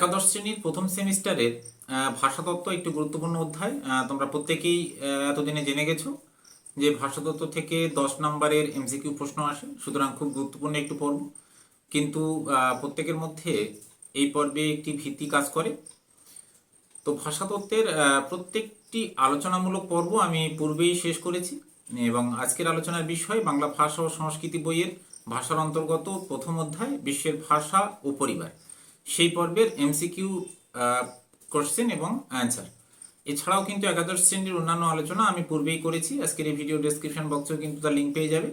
একাদশ শ্রেণির প্রথম সেমিস্টারের ভাষাতত্ত্ব একটি গুরুত্বপূর্ণ অধ্যায়। তোমরা প্রত্যেকেই এতদিনে জেনে গেছো যে ভাষাতত্ত্ব থেকে দশ নম্বরের এমসিকিউ প্রশ্ন আসে। সুতরাং খুব গুরুত্বপূর্ণ একটি পর্ব। কিন্তু প্রত্যেকের মধ্যে এই পর্বে একটি ভিত্তি কাজ করে। তো ভাষাতত্ত্বের প্রত্যেকটি আলোচনামূলক পর্ব আমি পূর্বেই শেষ করেছি। এবং আজকের আলোচনার বিষয় বাংলা ভাষা ও সংস্কৃতি বইয়ের ভাষার অন্তর্গত প্রথম অধ্যায়, বিশ্বের ভাষা ও পরিবার। সেই পর্বের এমসিকিউ কোশ্চেন এবং অ্যান্সার এছাড়াও কিন্তু একাদশ শ্রেণির অন্যান্য আলোচনা আমি পূর্বেই করেছি। আজকের এই ভিডিও ডেসক্রিপশন বক্সেও কিন্তু তার লিঙ্ক পেয়ে যাবে।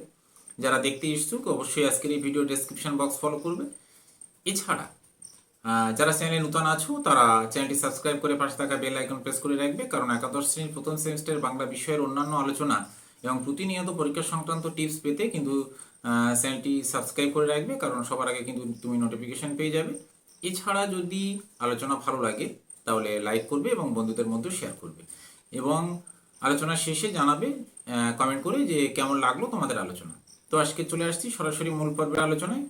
যারা দেখতে ইচ্ছুক, অবশ্যই আজকের এই ভিডিও ডেসক্রিপশন বক্স ফলো করবে। এছাড়া যারা চ্যানেলে নতুন আছো, তারা চ্যানেলটি সাবস্ক্রাইব করে পাশে থাকা বেল আইকন প্রেস করে রাখবে। কারণ একাদশ শ্রেণির প্রথম সেমিস্টার বাংলা বিষয়ের অন্যান্য আলোচনা এবং প্রতিনিয়ত পরীক্ষা সংক্রান্ত টিপস পেতে কিন্তু চ্যানেলটি সাবস্ক্রাইব করে রাখবে। কারণ সবার আগে কিন্তু তুমি নোটিফিকেশন পেয়ে যাবে। এছাড়া যদি আলোচনা ভালো লাগে, তাহলে লাইক করবে এবং বন্ধুদের মধ্যে শেয়ার করবে। এবং আলোচনা শেষে জানাবে কমেন্ট করে যে কেমন লাগল তোমাদের আলোচনা। তো আজকে চলে আসছি সরাসরি মূল পর্বের আলোচনায়।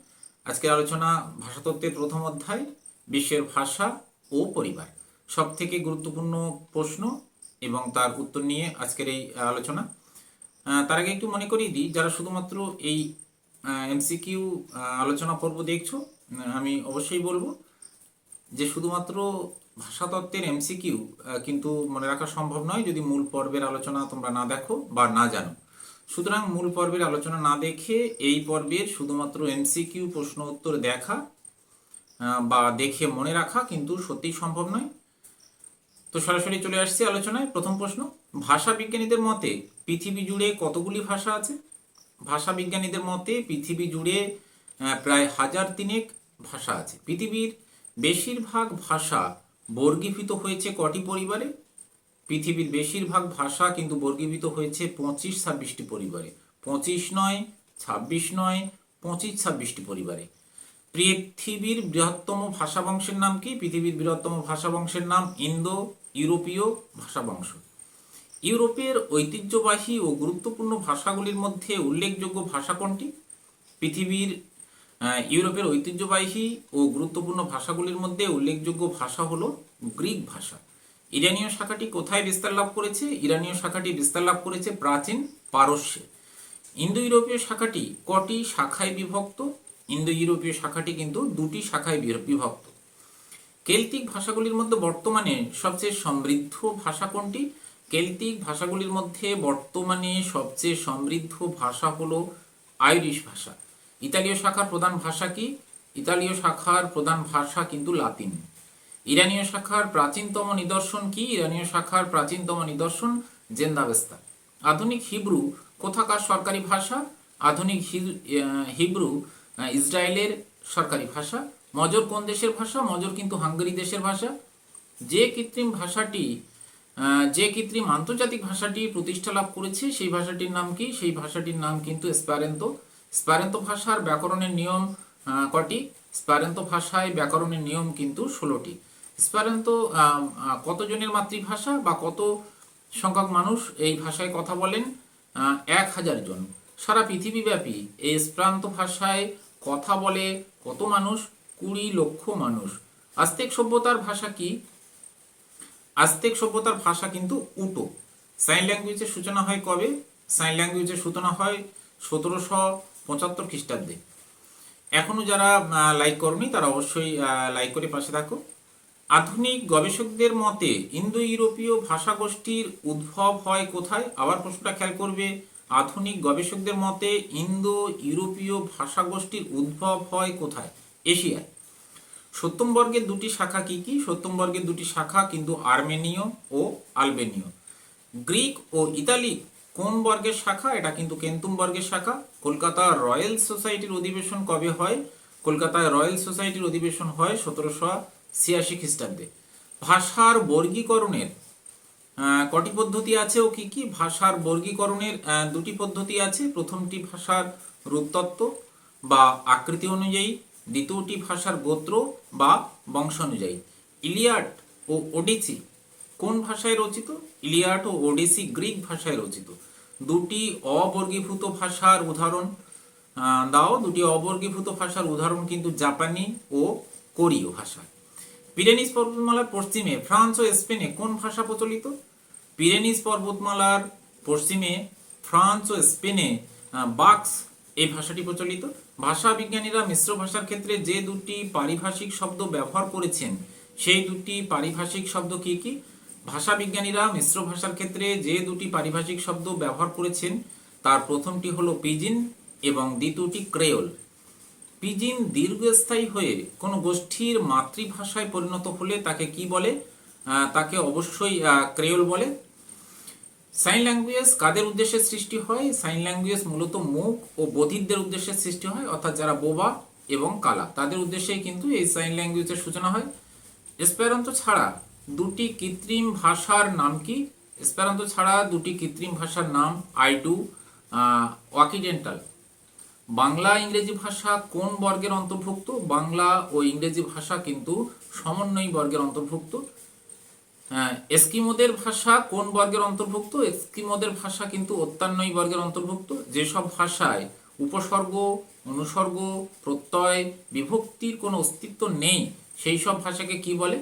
আজকের আলোচনা ভাষাতত্ত্বের প্রথম অধ্যায়, বিশ্বের ভাষা ও পরিবার। সব থেকে গুরুত্বপূর্ণ প্রশ্ন এবং তার উত্তর নিয়ে আজকের এই আলোচনা। তার আগে একটু মনে করিয়ে দিই, যারা শুধুমাত্র এই এমসিকিউ আলোচনা পর্ব দেখছ আমি অবশ্যই বলব যে শুধুমাত্র ভাষাতত্ত্বের এমসিকিউ কিন্তু মনে রাখা সম্ভব নয় যদি মূল পর্বের আলোচনা তোমরা না দেখো বা না জানো। সুতরাং মূল পর্বের আলোচনা না দেখে এই পর্বের শুধুমাত্র এমসিকিউ প্রশ্ন উত্তর দেখা বা দেখে মনে রাখা কিন্তু সত্যিই সম্ভব নয়। তো সরাসরি চলে আসছি আলোচনায়। প্রথম প্রশ্ন, ভাষা বিজ্ঞানীদের মতে পৃথিবী জুড়ে কতগুলি ভাষা আছে? ভাষা বিজ্ঞানীদের মতে পৃথিবী জুড়ে প্রায় হাজার তিনেক ভাষা আছে। পৃথিবীর বেশিরভাগ ভাষা বর্গীভূত হয়েছে কটি পরিবারে? পৃথিবীর বেশিরভাগ ভাষা কিন্তু বর্গীভূত হয়েছে পঁচিশ ছাব্বিশটি পরিবারে। পঁচিশ নয়, ছাব্বিশ নয়, পঁচিশ ছাব্বিশটি পরিবারে। পৃথিবীর বৃহত্তম ভাষা বংশের নাম কি? পৃথিবীর বৃহত্তম ভাষা বংশের নাম ইন্দো ইউরোপীয় ভাষা বংশ। ইউরোপের ঐতিহ্যবাহী ও গুরুত্বপূর্ণ ভাষাগুলির মধ্যে উল্লেখযোগ্য ভাষা কোনটি? পৃথিবীর ইউরোপের ঐতিহ্যবাহী ও গুরুত্বপূর্ণ ভাষাগুলির মধ্যে উল্লেখযোগ্য ভাষা হলো গ্রিক ভাষা। ইরানীয় শাখাটি কোথায় বিস্তার লাভ করেছে? ইরানীয় শাখাটি বিস্তার লাভ করেছে প্রাচীন পারস্যে। ইন্দো ইউরোপীয় শাখাটি কটি শাখায় বিভক্ত? ইন্দো ইউরোপীয় শাখাটি কিন্তু দুটি শাখায় বিভক্ত। কেল্টিক ভাষাগুলির মধ্যে বর্তমানে সবচেয়ে সমৃদ্ধ ভাষা কোনটি? কেল্টিক ভাষাগুলির মধ্যে বর্তমানে সবচেয়ে সমৃদ্ধ ভাষা হলো আইরিশ ভাষা। ইতালীয় শাখার প্রধান ভাষা কি? ইতালীয় শাখার প্রধান ভাষা কিন্তু লাতিন। ইরানীয় শাখার প্রাচীনতম নিদর্শন কি? ইরানীয় শাখার প্রাচীনতম নিদর্শন জেন্দাবেস্তা। আধুনিক হিব্রু কোথাকার সরকারি ভাষা? আধুনিক হিব্রু ইসরায়েলের সরকারি ভাষা। মজর কোন দেশের ভাষা? মজর কিন্তু হাঙ্গেরি দেশের ভাষা। যে কৃত্রিম ভাষাটি যে কৃত্রিম আন্তর্জাতিক ভাষাটি প্রতিষ্ঠা লাভ করেছে, সেই ভাষাটির নাম কি? সেই ভাষাটির নাম কিন্তু স্প্যারেন্তো স্প্যারেন্তো ভাষার ব্যাকরণের নিয়ম কটি? স্প্যারেন্তো ভাষায় ব্যাকরণের নিয়ম কিন্তু ষোলোটি। আহ, কতজনের মাতৃভাষা বা কত সংখ্যক মানুষ এই ভাষায় কথা বলেন? এক হাজার জন। সারা পৃথিবীব্যাপী এই স্প্রান্ত ভাষায় কথা বলে কত মানুষ? কুড়ি লক্ষ মানুষ। আস্তেক সভ্যতার ভাষা কি? আস্তেক সভ্যতার ভাষা কিন্তু উটো। সাইন ল্যাঙ্গুয়েজের সূচনা হয় কবে? সাইন ল্যাঙ্গুয়েজের সূচনা হয় সতেরোশো পঁচাত্তর খ্রিস্টাব্দে। এখনও যারা লাইক করনি, তারা অবশ্যই লাইক করে পাশে থাকো। আধুনিক গবেষকদের মতে ইন্দো ইউরোপীয় ভাষা গোষ্ঠীর উদ্ভব হয় কোথায়? আবার প্রশ্নটা খেয়াল করবে, আধুনিক গবেষকদের মতে ইন্দো ইউরোপীয় ভাষা গোষ্ঠীর উদ্ভব হয় কোথায়? এশিয়ায়। সপ্তম বর্গের দুটি শাখা কি কি? সপ্তম বর্গের দুটি শাখা কিন্তু আর্মেনীয় ও আলবেনীয়। গ্রিক ও ইতালি কোন বর্গের শাখা? এটা কিন্তু কেন্তুম বর্গের শাখা। কলকাতা রয়্যাল সোসাইটির অধিবেশন কবে হয়? কলকাতায় রয়্যাল সোসাইটির অধিবেশন হয় সতেরোশো ছিয়াশি খ্রিস্টাব্দে। ভাষার বর্গীকরণের কটি পদ্ধতি আছে ও কি কি? ভাষার বর্গীকরণের দুটি পদ্ধতি আছে। প্রথমটি ভাষার রূপতত্ত্ব বা আকৃতি অনুযায়ী, দ্বিতীয়টি ভাষার গোত্র বা বংশ অনুযায়ী। ইলিয়াড ও ওডিসি কোন ভাষায় রচিত? ইলিয়াড ও ওডিসি গ্রিক ভাষায় রচিত। দুটি অবর্গীভূত ভাষার উদাহরণ দাও। দুটি অবর্গীভূত ভাষার উদাহরণ কিন্তু জাপানি ও কোরীয় ভাষা। পিরেনিস পর্বতমালার পশ্চিমে ফ্রান্স ও স্পেনে কোন ভাষা প্রচলিত? পিরেনিস পর্বতমালার পশ্চিমে ফ্রান্স ও স্পেনে বাক্স এই ভাষাটি প্রচলিত। ভাষা বিজ্ঞানীরা মিশ্র ভাষার ক্ষেত্রে যে দুটি পারিভাষিক শব্দ ব্যবহার করেছেন, সেই দুটি পারিভাষিক শব্দ কি কি? ভাষা বিজ্ঞানীরা মিশ্র ভাষার ক্ষেত্রে যে দুটি পারিভাষিক শব্দ ব্যবহার করেছেন, তার প্রথমটি হলো পিজিন এবং দ্বিতীয়টি ক্রেওল। পিজিন দীর্ঘস্থায়ী হয়ে কোনো গোষ্ঠীর মাতৃভাষায় পরিণত হলে তাকে কি বলে? তাকে অবশ্যই ক্রেওল বলে। সাইন ল্যাঙ্গুয়েজ কাদের উদ্দেশ্যে সৃষ্টি হয়? সাইন ল্যাঙ্গুয়েজ মূলত মুখ ও বধিরদের উদ্দেশ্যে সৃষ্টি হয়, অর্থাৎ যারা বোবা এবং কালা। তাদের উদ্দেশ্যেই কিন্তু এই সাইন ল্যাঙ্গুয়েজের সূচনা হয়। এসপেরান্তো ছাড়া দুটি কৃত্রিম ভাষার নাম কি? এসপেরান্তো ছাড়া দুটি কৃত্রিম ভাষার নাম আইডু ওয়াকিডেন্টাল বাংলা, ইংরেজি ভাষা কোন বর্গের অন্তর্ভুক্ত? বাংলা ও ইংরেজি ভাষা কিন্তু সমন্বয় বর্গের অন্তর্ভুক্ত। এস্কিমোদের ভাষা কোন বর্গের অন্তর্ভুক্ত? এস্কিমোদের ভাষা কিন্তু অত্যান্নয় বর্গের অন্তর্ভুক্ত। যেসব ভাষায় উপসর্গ, অনুসর্গ, প্রত্যয়, বিভক্তির কোনো অস্তিত্ব নেই, সেই সব ভাষাকে কি বলে?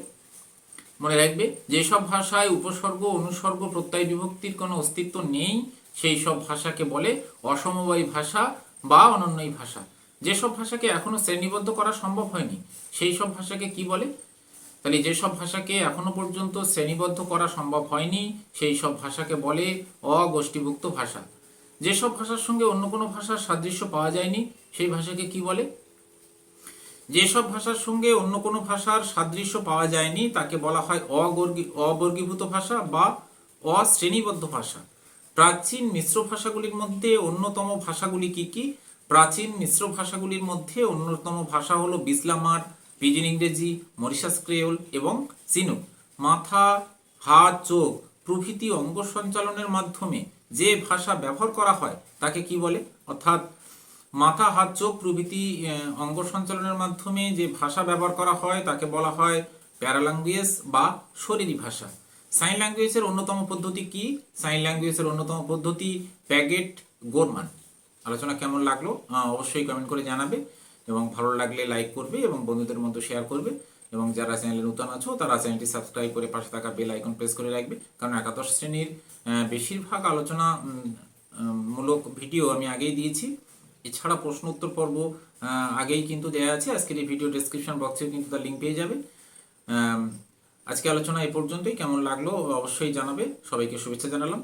মনে রাখবে, যেসব ভাষায় উপসর্গ, অনুসর্গ প্রত্যয় বিভক্তির কোনো অস্তিত্ব নেই সেই সব ভাষাকে বলে অসমবায়ী ভাষা বা অনন্যই ভাষা। যেসব ভাষাকে এখনও শ্রেণীবদ্ধ করা সম্ভব হয়নি সেই সব ভাষাকে কি বলে? তাহলে যেসব ভাষাকে এখনও পর্যন্ত শ্রেণীবদ্ধ করা সম্ভব হয়নি সেই সব ভাষাকে বলে অগোষ্ঠীভুক্ত ভাষা। যেসব ভাষার সঙ্গে অন্য কোনো ভাষার সাদৃশ্য পাওয়া যায়নি, সেই ভাষাকে কি বলে? যেসব ভাষার সঙ্গে অন্য কোনো ভাষার সাদৃশ্য পাওয়া যায়নি, তাকে বলা হয় অবর্গী অবর্গীভূত ভাষা বা অশ্রেণীবদ্ধ ভাষা। প্রাচীন মিশ্র ভাষাগুলির মধ্যে অন্যতম ভাষাগুলি কি কি? প্রাচীন মিশ্র ভাষাগুলির মধ্যে অন্যতম ভাষা হলো বিসলামার পিজিন ইংরেজি, মরিশাস ক্রেওল এবং চিনুক মাথা, হাত, চোখ প্রভৃতি অঙ্গ সঞ্চালনের মাধ্যমে যে ভাষা ব্যবহার করা হয়, তাকে কি বলে? অর্থাৎ মাথা, হাত, চোখ প্রভৃতি অঙ্গ সঞ্চালনের মাধ্যমে যে ভাষা ব্যবহার করা হয় তাকে বলা হয় প্যারাল্যাঙ্গুয়েজ বা শরীরী ভাষা। সাইন ল্যাঙ্গুয়েজের অন্যতম পদ্ধতি কি? সাইন ল্যাঙ্গুয়েজের অন্যতম পদ্ধতি প্যাগেট গোরমান। আলোচনা কেমন লাগল? অবশ্যই কমেন্ট করে জানাবে এবং ভালো লাগলে লাইক করবে এবং বন্ধুদের মধ্যে শেয়ার করবে এবং যারা চ্যানেলে নতুন আছো, তারা চ্যানেলটি সাবস্ক্রাইব করে পাশে থাকা বেল আইকন প্রেস করে রাখবে। কারণ একাদশ শ্রেণির বেশিরভাগ আলোচনা মূলক ভিডিও আমি আগেই দিয়েছি। এছাড়া প্রশ্ন উত্তর পর্ব আগেই কিন্তু দেওয়া আছে। আজকের এই ভিডিও ডেসক্রিপশন বক্সেও কিন্তু তার লিঙ্ক পেয়ে যাবে। আজকে আলোচনা এই পর্যন্তই। কেমন লাগল অবশ্যই জানাবে। সবাইকে শুভেচ্ছা জানালাম।